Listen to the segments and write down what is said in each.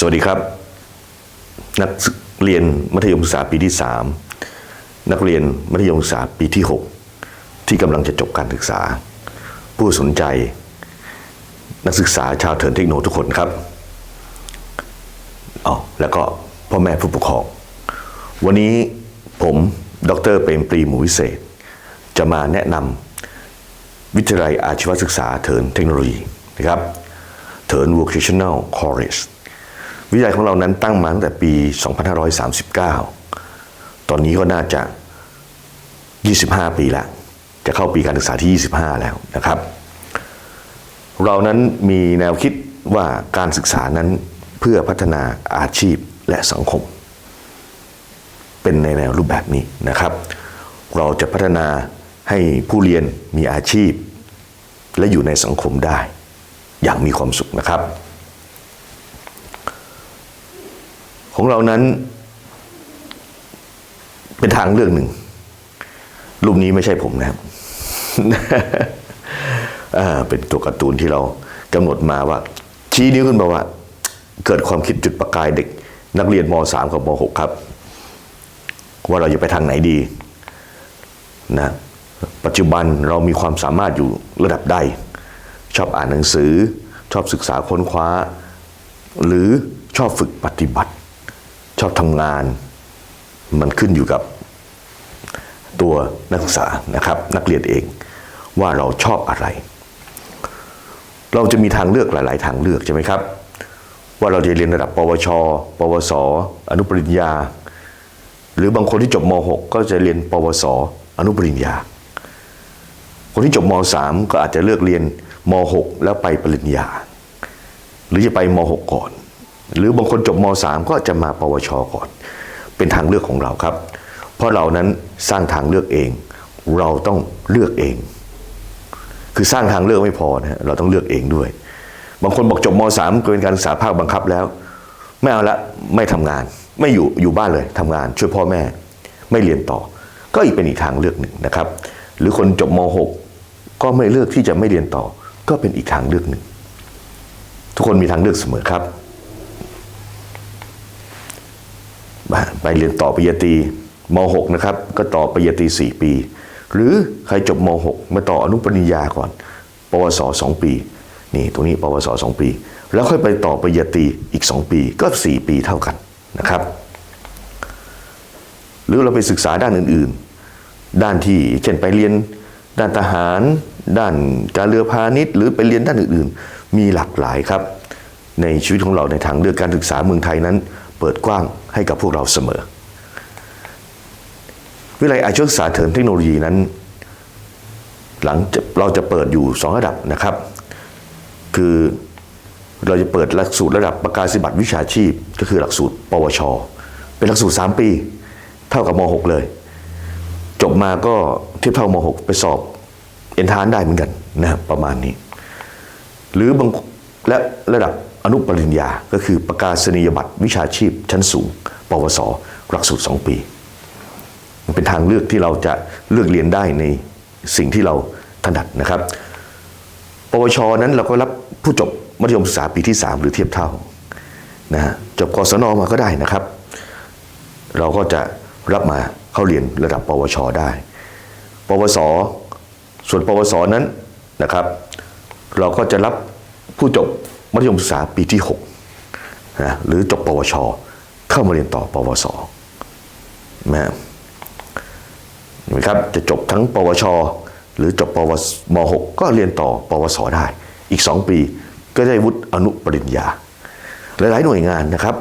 สวัสดีครับ นักเรียนมัธยมศึกษาปีที่ 3 นักเรียนมัธยมศึกษาปีที่ 6 ที่กำลังจะจบการศึกษา ผู้สนใจ นักศึกษาชาวเทินเทคโนทุกคนครับอ๋อแล้วก็พ่อแม่ผู้ปกครอง วันนี้ผมดรเปรมปรีหมูวิเศษ จะมาแนะนำวิทยาลัยอาชีวศึกษาเทินเทคโนโลยีนะครับเทิน Vocational College วิทยาลัยของเรานั้นตั้งมาตั้งแต่ปี 2539 ตอนนี้ก็น่าจะ 25 ปีแล้วจะเข้าปีการศึกษาที่ 25 แล้วนะครับ เรานั้นมีแนวคิดว่าการศึกษานั้นเพื่อพัฒนาอาชีพและสังคม เป็นในแนวรูปแบบนี้นะครับ เราจะพัฒนาให้ผู้เรียนมีอาชีพ และอยู่ในสังคมได้ อย่างมีความสุขนะครับ ของเรานั้น เป็นทางเลือกหนึ่งรูปนี้ไม่ใช่ผมนะครับเป็นตัวการ์ตูนที่เรากำหนดมาว่า ชี้นิ้วขึ้นมาว่า เกิดความคิดจุดประกายเด็ก นักเรียนม .3 กับม .6 ครับ ว่าเราจะไปทางไหนดีนะปัจจุบันเรามีความสามารถอยู่ระดับใด ชอบอ่านหนังสือ ชอบศึกษาค้นคว้า หรือชอบฝึกปฏิบัติ ชอบทำงาน มันขึ้นอยู่กับตัวนักศึกษานะครับ นักเรียนเองว่าเราชอบอะไร เราจะมีทางเลือกหลาย ๆ ทางเลือกใช่ไหมครับ ว่าเราจะเรียนระดับ ปวช ปวส อนุปริญญา หรือบางคนที่จบม .6 ก็จะเรียน ปวส อนุปริญญา คนที่จบม .3 ก็อาจจะเลือกเรียนม .6 แล้วไปปริญญา หรือจะไปม .6 ก่อน หรือบางคนจบม .3 ก็จะมาปวชก่อน เป็นทางเลือกของเราครับ เพราะเรานั้นสร้างทางเลือกเอง เราต้องเลือกเอง คือสร้างทางเลือกไม่พอนะฮะเราต้องเลือกเองด้วย บางคนบอกจบม .3 ก็เป็นการศึกษาภาคบังคับแล้ว ไม่เอาละไม่ทำงาน ไม่อยู่อยู่บ้านเลยทำงาน ช่วยพ่อแม่ ไม่เรียนต่อ ก็อีกเป็นอีกทางเลือกหนึ่งนะครับ หรือคนจบม .6 ก็ไม่เลือกที่จะไม่เรียนต่อ ก็เป็นอีกทางเลือกหนึ่ง ทุกคนมีทางเลือกเสมอครับ ไปเรียนต่อปริญญาตรีม .6 นะครับ ก็ต่อปริญญาตรี4 ปี หรือใครจบม .6 มาต่ออนุปริญญาก่อน ปวส2ปี นี่ตรงนี้ปวส2ปี แล้วค่อยไปต่อปริญญาตรีอีก 2 ปีก็ 4 ปีเท่ากันนะครับ หรือเราไปศึกษาด้านอื่นๆ ด้านที่เช่นไปเรียนด้านทหาร ด้านการเรือพาณิชย์ หรือไปเรียนด้านอื่นๆ มีหลากหลายครับ ในชีวิตของเราในทางเลือกการศึกษาเมืองไทยนั้น เปิดกว้างให้กับพวกเราเสมอ วิทยาลัยอาชีวศึกษาเถินเทคโนโลยีนั้น หลังเราจะเปิดอยู่ 2 ระดับนะครับ คือเราจะเปิดหลักสูตรระดับประกาศนียบัตรวิชาชีพ ก็คือหลักสูตร ปวช เป็นหลักสูตร 3 ปี เท่ากับม .6 เลย จบมาก็เทียบเท่าม .6 ไปสอบเอ็นทานได้เหมือนกันนะครับประมาณนี้ หรือบางและระดับ อนุปริญญา ก็คือประกาศนียบัตรวิชาชีพชั้นสูง ปวส หลักสูตร 2 ปี มันเป็นทางเลือกที่เราจะเลือกเรียนได้ในสิ่งที่เราถนัดนะครับ ปวชนั้นเราก็รับผู้จบมัธยมศึกษาปีที่ 3 หรือเทียบเท่านะฮะจบกศนมาก็ได้นะครับ เราก็จะรับมาเข้าเรียนระดับ ปวชได้ ปวส ส่วนปวสนั้นนะครับ เราก็จะรับผู้จบ มัธยมศึกษาปีที่6นะหรือจบปวช เข้ามาเรียนต่อปวสนะนไหมครับจะจบทั้งปวช หรือจบปวสม .6 ก็เรียนต่อปวสได้ อีก 2 ปีก็ได้วุฒิอนุปริญญา หลาย ๆ หน่วยงานนะครับ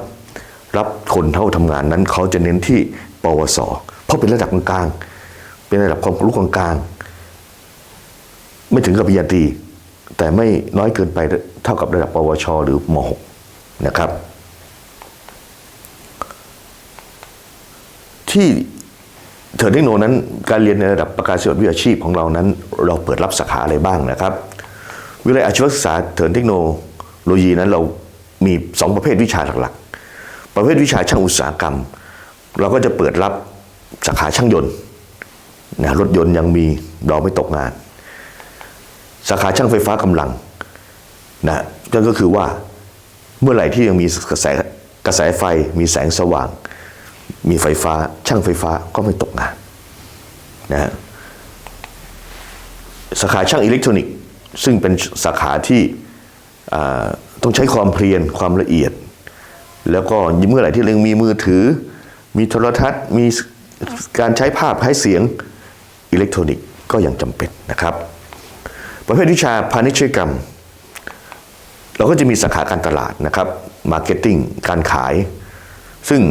รับคนเข้าทำงานนั้นเขาจะเน้นที่ปวส เพราะเป็นระดับกลาง เป็นระดับความรู้กลาง ไม่ถึงกับปริญญาตรี แต่ไม่น้อยเกินไปเท่ากับระดับปวช หรือม .6 นะครับ ที่เทอร์เทคโนนั้นการเรียนในระดับประกาศนียวิชาชีพของเรานั้น เราเปิดรับสาขาอะไรบ้างนะครับ วิทยาอาชีวศึกษาเทอร์เทคโนโลยีนั้นเรามี 2 ประเภทวิชาหลักๆ ประเภทวิชาช่างอุตสาหกรรม เราก็จะเปิดรับสาขาช่างยนต์นะรถยนต์ยังมีเราไม่ตกงาน สาขาช่างไฟฟ้ากำลังนะนั่นก็คือว่าเมื่อไหร่ที่ยังมีกระแสกระแสไฟมีแสงสว่าง มีไฟฟ้าช่างไฟฟ้าก็ไม่ตกงานนะฮะสาขาช่างอิเล็กทรอนิกส์ซึ่งเป็นสาขาที่ต้องใช้ความเพียรความละเอียด แล้วก็เมื่อไหร่ที่เรายังมีมือถือ มีโทรทัศน์ มีการใช้ภาพใช้เสียงอิเล็กทรอนิกส์ก็ยังจำเป็นนะครับ ประเภทวิชาพาณิชยกรรม เราก็จะมีสาขาการตลาดนะครับมาร์เก็ตติ้งการขาย ซึ่ง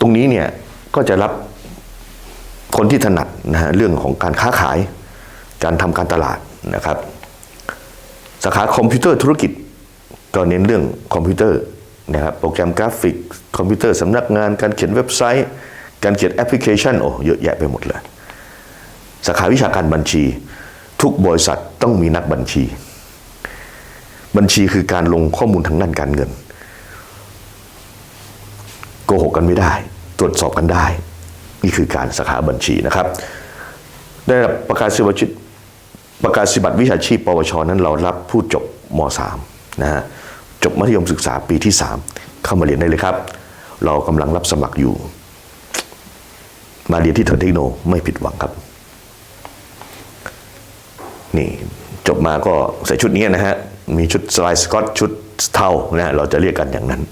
ตรงนี้เนี่ยก็จะรับคนที่ถนัดนะฮะเรื่องของการค้าขาย การทำการตลาดนะครับสาขาคอมพิวเตอร์ธุรกิจก็เน้นเรื่องคอมพิวเตอร์นะครับโปรแกรมกราฟิก คอมพิวเตอร์สำนักงาน การเขียนเว็บไซต์ การเขียนแอปพลิเคชันโอ้เยอะแยะไปหมดเลย สาขาวิชาการบัญชี ทุกบริษัทต้องมีนักบัญชี บัญชีคือการลงข้อมูลทางด้านการเงิน โกหกกันไม่ได้ ตรวจสอบกันได้ นี่คือการสาขาบัญชีนะครับ ได้รับประกาศสิบัติประกาศสิบัติวิชาชีพ ปวช นั้นเรารับผู้จบม .3 นะฮะจบมัธยมศึกษาปีที่ 3 เข้ามาเรียนได้เลยครับ เรากำลังรับสมัครอยู่ มาเรียนที่เทิร์นเทคโนไม่ผิดหวังครับ นี่จบมาก็ใส่ชุดนี้นะฮะ มีชุดสไลด์สกอตชุดเทานะเราจะเรียกกันอย่างนั้น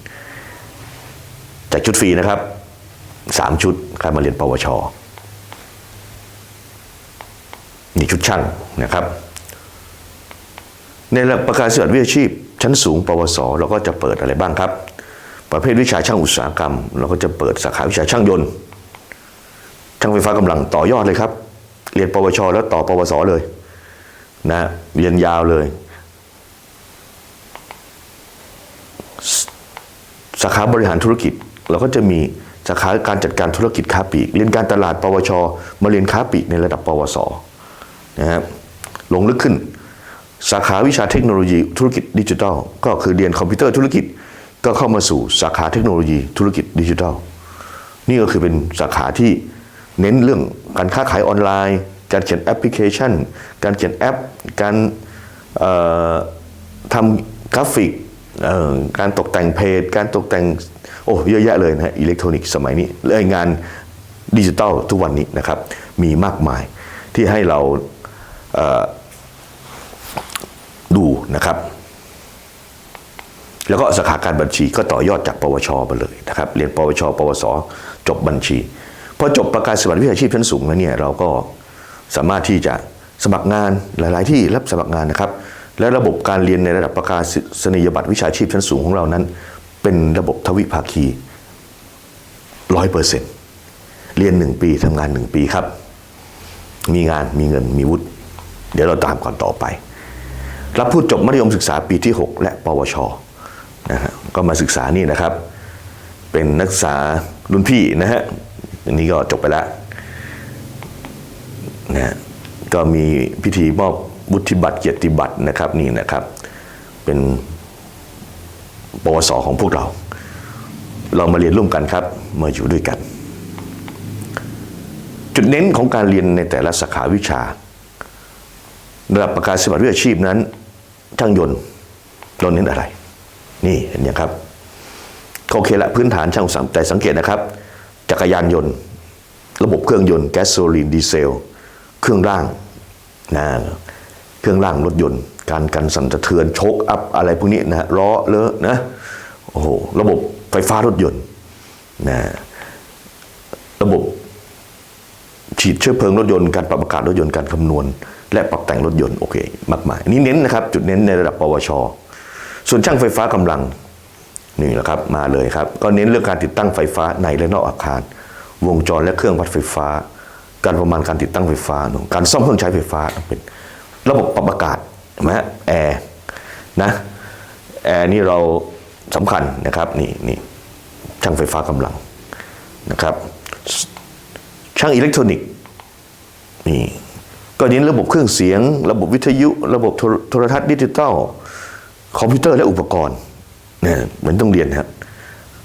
แจกชุดฟรีนะครับสามชุดใครมาเรียนปวชนี่ชุดช่างนะครับ ในประกาศสิทธิวิชาชีพ ชั้นสูง ปวส เราก็จะเปิดอะไรบ้างครับ ประเภทวิชาช่างอุตสาหกรรม เราก็จะเปิดสาขาวิชาช่างยนต์ ช่างไฟฟ้ากำลังต่อยอดเลยครับ เรียนปวช แล้วต่อปวสเลย นะเรียนยาวเลยสาขาบริหารธุรกิจเราก็จะมีสาขาการจัดการธุรกิจค้าปลีก เรียนการตลาด ปวช มาเรียนค้าปลีกในระดับ ปวสนะครับลงลึกขึ้น สาขาวิชาเทคโนโลยีธุรกิจดิจิทัล ก็คือเรียนคอมพิวเตอร์ธุรกิจก็เข้ามาสู่สาขาเทคโนโลยีธุรกิจดิจิทัล นี่ก็คือเป็นสาขาที่เน้นเรื่องการค้าขายออนไลน์ การเขียนแอปพลิเคชัน การเขียนแอป การทำกราฟิกการตกแต่งเพจ การตกแต่งโอ้เยอะแยะเลยนะฮะอิเล็กทรอนิกส์สมัยนี้และงานดิจิตอลทุกวันนี้นะครับ มีมากมายที่ให้เราเดูนะครับ แล้วก็สาขาการบัญชีก็ต่อยอดจากปวชไปเลยนะครับ เรียนปวช ปวส จบบัญชี พอจบประกาศสมัครวิชาชีพชั้นสูงแล้วเนี่ยเราก็ สามารถที่จะสมัครงานหลาย ๆ ที่รับสมัครงานนะครับ และระบบการเรียนในระดับประกาศนียบัตรวิชาชีพชั้นสูงของเรานั้น เป็นระบบทวิภาคีร้อยเปอร์เซ็นต์เรียนหนึ่งปีทำงานหนึ่งปีครับ มีงานมีเงินมีวุฒิเดี๋ยวเราตามก่อนต่อไป รับผู้จบมัธยมศึกษาปีที่ 6 และปวชนะฮะก็มาศึกษานี่นะครับ เป็นนักศึกษารุ่นพี่นะฮะอันนี้ก็จบไปแล้ว นะก็มีพิธีมอบบุธิบัตรเกียรติบัตรนะครับนี่นะครับ เป็นปวสของพวกเรา เรามาเรียนร่วมกันครับ มาอยู่ด้วยกัน จุดเน้นของการเรียนในแต่ละสาขาวิชาระดับประกาศสมัครวิชาชีพนั้นช่างยนต์เราเน้นอะไร นี่เห็นยังครับโอเคละพื้นฐานช่างสามแต่สังเกตนะครับ จักรยานยนต์ ระบบเครื่องยนต์แก๊สโซลีนดีเซล เครื่องร่างนะเครื่องร่างรถยนต์ การกันสั่นสะเทือนโชคอัพอะไรพวกนี้นะล้อเลอะนะโอ้โหระบบไฟฟ้ารถยนต์นะระบบฉีดเชื้อเพลิงรถยนต์การปรับอากาศรถยนต์การคำนวณ และปรับแต่งรถยนต์โอเคมากมายนี้เน้นนะครับจุดเน้นในระดับปวช ส่วนช่างไฟฟ้ากำลังนี่แหละครับมาเลยครับ ก็เน้นเรื่องการติดตั้งไฟฟ้าในและนอกอาคาร วงจรและเครื่องวัดไฟฟ้า การประมาณการติดตั้งไฟฟ้า การซ่อมเครื่องใช้ไฟฟ้าเป็นระบบปรับอากาศเห็นไหมฮะแอร์นะแอร์นี่เราสำคัญนะครับนี่นี่ช่างไฟฟ้ากำลังนะครับช่างอิเล็กทรอนิกส์นี่ก็เน้นระบบเครื่องเสียง ระบบวิทยุ ระบบโทรทัศน์ดิจิตอลคอมพิวเตอร์และอุปกรณ์เนี่ยเหมันต้องเรียนครับ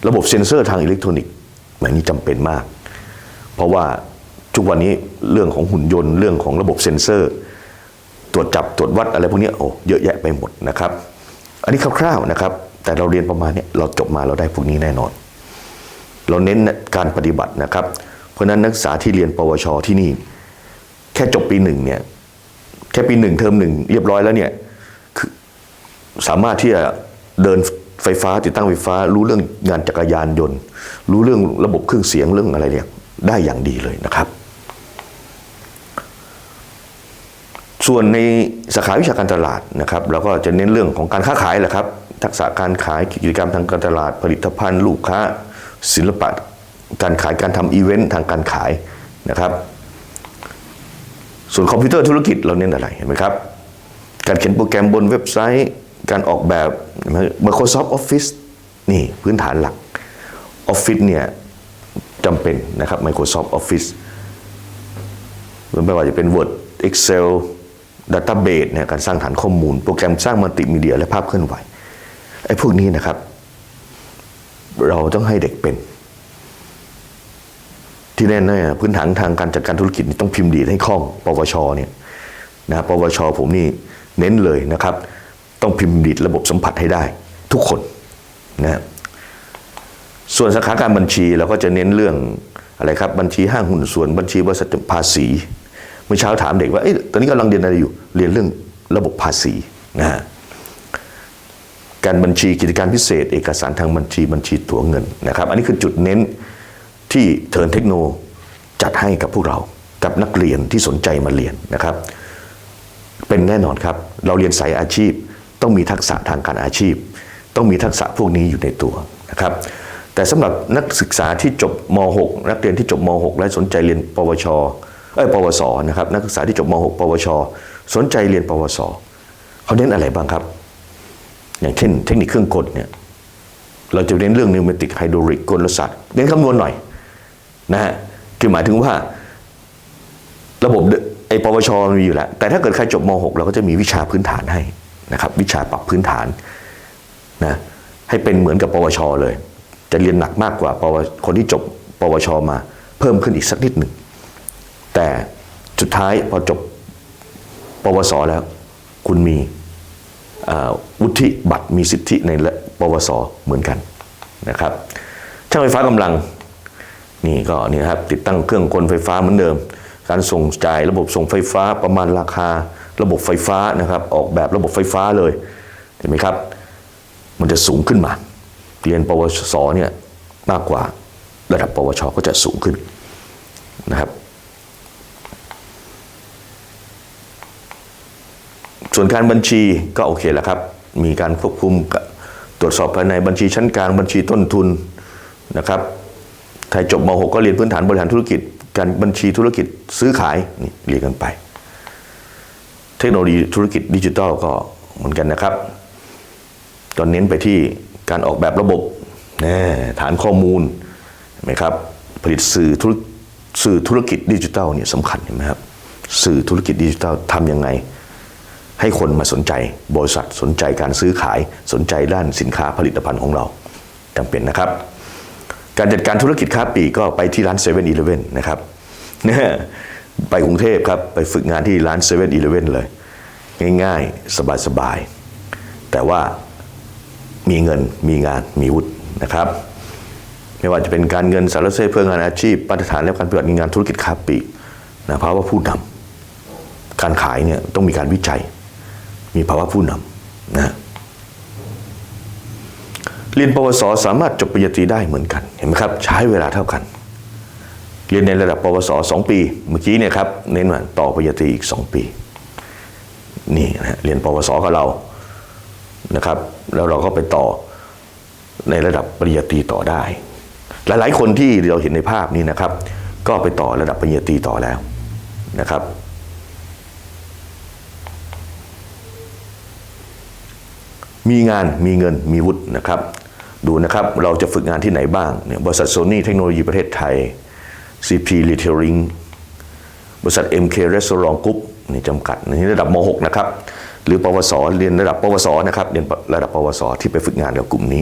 ระบบเซ็นเซอร์ทางอิเล็กทรอนิกส์แบบนี้จำเป็นมาก เพราะว่า ทุกวันนี้เรื่องของหุ่นยนต์เรื่องของระบบเซ็นเซอร์ ตรวจจับตรวจวัดอะไรพวกนี้โอ้เยอะแยะไปหมดนะครับ อันนี้คร่าวๆนะครับ แต่เราเรียนประมาณนี้เราจบมาเราได้พวกนี้แน่นอน เราเน้นการปฏิบัตินะครับ เพราะฉะนั้นนักศึกษาที่เรียนปวชที่นี่ แค่จบปีหนึ่งเนี่ยแค่ปีหนึ่งเทอมหนึ่งเรียบร้อยแล้วเนี่ยคือสามารถที่จะเดินไฟฟ้าติดตั้งไฟฟ้า รู้เรื่องงานจักรยานยนต์ รู้เรื่องระบบเครื่องเสียงเรื่องอะไรเนี่ยได้อย่างดีเลยนะครับ ส่วนในสาขาวิชาการตลาดนะครับเราก็จะเน้นเรื่องของการค้าขายแหละครับ ทักษะการขายกิจกรรมทางการตลาด ผลิตภัณฑ์ลูกค้า ศิลปะการขายการทำอีเวนต์ทางการขายนะครับ ส่วนคอมพิวเตอร์ธุรกิจเราเน้นอะไรเห็นไหมครับ การเขียนโปรแกรมบนเว็บไซต์ การออกแบบ Microsoft Office นี่พื้นฐานหลัก Office เนี่ยจำเป็นนะครับ Microsoft Office ไม่ว่าจะเป็น Word Excel Database เนี่ยการสร้างฐานข้อมูล โปรแกรมสร้างมัลติมีเดียและภาพเคลื่อนไหวไอ้พวกนี้นะครับ เราต้องให้เด็กเป็น ที่แน่ๆพื้นฐานทางการจัดการธุรกิจนี่ต้องพิมพ์ดีดให้คล่อง ปวชเนี่ยนะปวชผมนี่เน้นเลยนะครับ ต้องพิมพ์ดีดระบบสัมผัสให้ได้ ทุกคนนะส่วนสาขาการบัญชีเราก็จะเน้นเรื่องอะไรครับ บัญชีห้างหุ้นส่วนบัญชีบริษัทภาษี เมื่อเช้าถามเด็กว่าเอ๊ะตอนนี้กำลังเรียนอะไรอยู่ เรียนเรื่องระบบภาษีนะฮะการบัญชีกิจการพิเศษ เอกสารทางบัญชีบัญชีตัวเงินนะครับ อันนี้คือจุดเน้นที่เทิร์นเทคโนจัดให้กับพวกเรากับนักเรียนที่สนใจมาเรียนนะครับ เป็นแน่นอนครับ เราเรียนสายอาชีพ ต้องมีทักษะทางการอาชีพ ต้องมีทักษะพวกนี้อยู่ในตัวนะครับ แต่สำหรับนักศึกษาที่จบม .6 นักเรียนที่จบม .6 และสนใจเรียน ปวช เอ้ยปวสนะครับนักศึกษาที่จบม .6 ปวช สนใจเรียนปวสเขาเน้นอะไรบ้างครับ อย่างเช่น เทคนิคเครื่องกลเนี่ยเราจะเน้นเรื่องนิวเมติกไฮโดรลิกกลศาสตร์เน้นคำนวณหน่อยนะฮะคือหมายถึงว่า ระบบไอ้ปวชมันมีอยู่แล้วแต่ถ้าเกิดใครจบม .6 เราก็จะมีวิชาพื้นฐานให้นะครับ วิชาปรับพื้นฐานนะให้เป็นเหมือนกับปวชเลย จะเรียนหนักมากกว่าปวคนที่จบปวชมา เพิ่มขึ้นอีกสักนิดหนึ่ง แต่สุดท้ายพอจบปวสแล้ว คุณมีวุฒิบัตรมีสิทธิในปวสเหมือนกันนะครับช่างไฟฟ้ากำลังนี่ก็นี่ครับติดตั้งเครื่องกลไฟฟ้าเหมือนเดิม การส่งจ่ายระบบส่งไฟฟ้าประมาณราคาระบบไฟฟ้านะครับ ออกแบบระบบไฟฟ้าเลยเห็นไหมครับ มันจะสูงขึ้นมา เรียนปวสเนี่ยมากกว่าระดับปวชก็จะสูงขึ้นนะครับ ส่วนการบัญชีก็โอเคแหละครับ มีการควบคุมตรวจสอบภายในบัญชีชั้นกลางบัญชีต้นทุนนะครับใครจบม .6 ก็เรียนพื้นฐานบริหารธุรกิจ การบัญชีธุรกิจซื้อขายนี่เรียนกันไป เทคโนโลยีธุรกิจดิจิทัลก็เหมือนกันนะครับ ตอนเน้นไปที่การออกแบบระบบฐานข้อมูลเห็นไหมครับผลิตสื่อธุรสื่อธุรกิจดิจิทัลเนี่ยสำคัญเห็นไหมครับสื่อธุรกิจดิจิทัลทำยังไง ให้คนมาสนใจบริษัทสนใจการซื้อขายสนใจด้านสินค้าผลิตภัณฑ์ของเราจำเป็นนะครับ การจัดการธุรกิจค้าปลีกก็ไปที่ร้านเซเว่นอีเลฟเว่นนะครับไปกรุงเทพครับ ไปฝึกงานที่ร้านเซเว่นอีเลฟเว่นเลย ง่ายๆ สบายๆ แต่ว่ามีเงินมีงานมีวุฒินะครับ ไม่ว่าจะเป็นการเงินสารเสพเพื่องานอาชีพมาตรฐานและการปฏิบัติงานธุรกิจค้าปลีกนะเพราะว่าผู้นำการขายเนี่ยต้องมีการวิจัย มีภาวะผู้นำนะเรียนปวสสามารถจบปริญญาตรีได้เหมือนกันเห็นไหมครับ ใช้เวลาเท่ากัน เรียนในระดับปวสสองปี เมื่อกี้เนี่ยครับเน้นว่าต่อปริญญาตรีอีกสองปี นี่นะฮะเรียนปวสกับเรานะครับ แล้วเราก็ไปต่อในระดับปริญญาตรีต่อได้ หลายๆ คนที่เราเห็นในภาพนี้นะครับ ก็ไปต่อระดับปริญญาตรีต่อแล้วนะครับ มีงานมีเงินมีวุฒินะครับ ดูนะครับเราจะฝึกงานที่ไหนบ้างเนี่ยบริษัทโซนี่เทคโนโลยีประเทศไทย CP Retailing บริษัท MK Restaurant Group นี่จำกัดในระดับม .6 นะครับ หรือปวสเรียนระดับปวสนะครับเรียนระดับปวสที่ไปฝึกงานกับกลุ่มนี้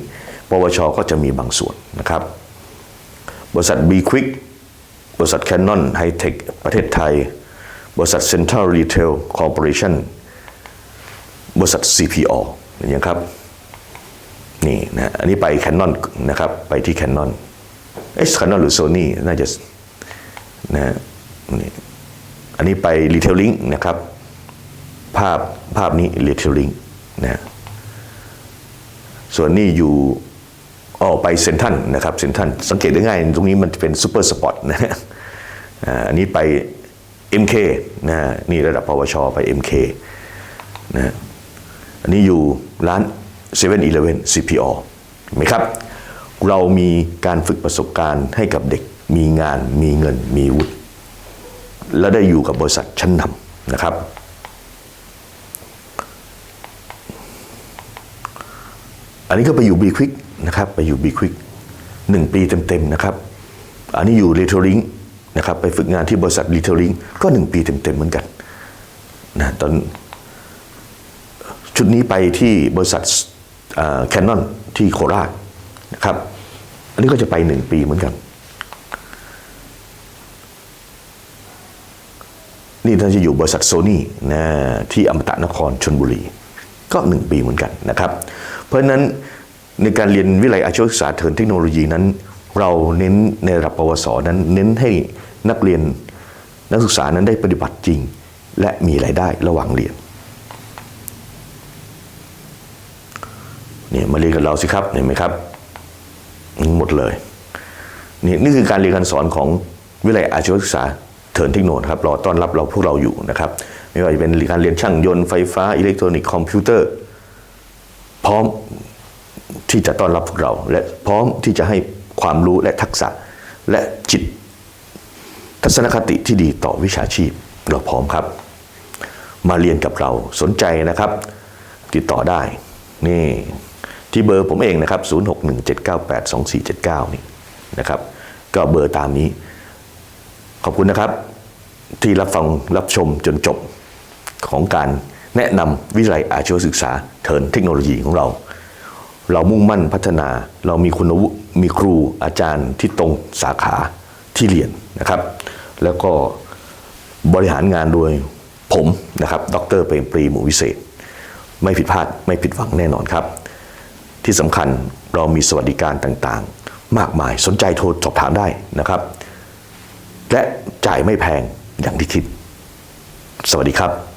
ปวชก็จะมีบางส่วนนะครับ บริษัท B Quick บริษัท Canon High Tech ประเทศไทย บริษัท Central Retail Corporation บริษัท CPO อย่างครับ นี่นะอันนี้ไปแคนนอนนะครับ ไปที่แคนนอนเอ๊ะแคนนอนหรือโซนี่น่าจะนะนี่อันนี้ไปรีเทลลิงนะครับ ภาพภาพนี้รีเทลลิงนะส่วนนี้อยู่ออกไปเซนทันนะครับเซนทันสังเกตได้ง่าย ตรงนี้มันเป็นซูเปอร์สปอร์ตนะฮะอันนี้ไป MK นะฮะนี่ระดับปวชไป MK นะ อันนี้อยู่ร้าน7 e เ e ่ e อ CPO เห็นไหมครับ เรามีการฝึกประสบการณ์ให้กับเด็กมีงานมีเงินมีวุฒิและได้อยู่กับบริษัทชั้นนำนะครับอันนี้ก็ไปอยู่บีควิกนะครับไปอยู่บีควิกหนึ่งปีเต็มๆนะครับ อันนี้อยู่รีเทลลิงนะครับไปฝึกงานที่บริษัทรีเทลลิงก็หนึ่งปีเต็มๆเหมือนกันนะตอน ชุดนี้ไปที่บริษัทแคนนอนที่โคราชนะครับ อันนี้ก็จะไปหนึ่งปีเหมือนกัน นี่ท่านจะอยู่บริษัทโซนี่นะที่อมตะนครชนบุรี ก็หนึ่งปีเหมือนกันนะครับ เพราะฉะนั้นในการเรียนวิทยาลัยอาชีวศึกษาเทินเทคโนโลยีนั้น เราเน้นในระดับปวสนั้น เน้นให้นักเรียนนักศึกษานั้นได้ปฏิบัติจริง และมีรายได้ระหว่างเรียน เนี่ยมาเรียนกับเราสิครับเห็นไหมครับหมดเลยนี่นี่คือการเรียนการสอนของวิทยาลัยอาชีวศึกษาเทิร์นเทคโนนะครับรอต้อนรับเราพวกเราอยู่นะครับ ไม่ว่าจะเป็นการเรียนช่างยนต์ไฟฟ้าอิเล็กทรอนิกส์คอมพิวเตอร์ พร้อมที่จะต้อนรับพวกเรา และพร้อมที่จะให้ความรู้และทักษะและจิต ทัศนคติที่ดีต่อวิชาชีพเราพร้อมครับ มาเรียนกับเราสนใจนะครับ ติดต่อได้นี่ ที่เบอร์ผมเองนะครับ 0617982479 นี่นะครับ ก็เบอร์ตามนี้ ขอบคุณนะครับ ที่รับฟังรับชมจนจบของการแนะนำวิทยาลัยอาชีวศึกษาเทินเทคโนโลยีของเรา เรามุ่งมั่นพัฒนา เรามีคุณวุฒิมีครูอาจารย์ที่ตรงสาขาที่เรียนนะครับ แล้วก็บริหารงานโดยผมนะครับ ดรเปรมปรีหมู่วิเศษ ไม่ผิดพลาด ไม่ผิดหวังแน่นอนครับ ที่สำคัญเรามีสวัสดิการต่างๆ มากมายสนใจโทรสอบถามได้นะครับ และจ่ายไม่แพงอย่างที่คิด สวัสดีครับ